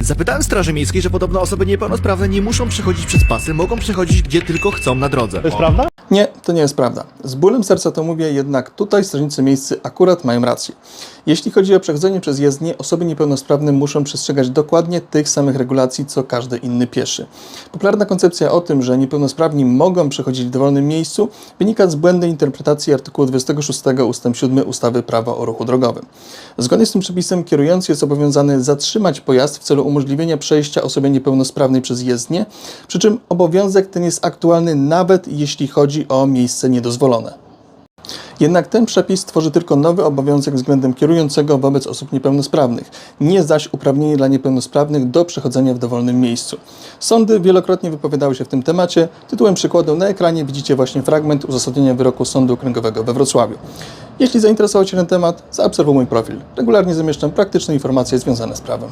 Zapytałem Straży Miejskiej, że podobno osoby niepełnosprawne nie muszą przechodzić przez pasy, mogą przechodzić gdzie tylko chcą na drodze. To jest prawda? Nie, to nie jest prawda. Z bólem serca to mówię, jednak tutaj strażnicy miejscy akurat mają rację. Jeśli chodzi o przechodzenie przez jezdnię, osoby niepełnosprawne muszą przestrzegać dokładnie tych samych regulacji, co każdy inny pieszy. Popularna koncepcja o tym, że niepełnosprawni mogą przechodzić w dowolnym miejscu, wynika z błędnej interpretacji artykułu 26 ust. 7 ustawy Prawa o ruchu drogowym. Zgodnie z tym przepisem kierujący jest obowiązany zatrzymać pojazd w celu umożliwienia przejścia osobie niepełnosprawnej przez jezdnię, przy czym obowiązek ten jest aktualny nawet jeśli chodzi o miejsce niedozwolone. Jednak ten przepis tworzy tylko nowy obowiązek względem kierującego wobec osób niepełnosprawnych, nie zaś uprawnienie dla niepełnosprawnych do przechodzenia w dowolnym miejscu. Sądy wielokrotnie wypowiadały się w tym temacie. Tytułem przykładu na ekranie widzicie właśnie fragment uzasadnienia wyroku Sądu Okręgowego we Wrocławiu. Jeśli zainteresował Cię ten temat, zaobserwuj mój profil. Regularnie zamieszczam praktyczne informacje związane z prawem.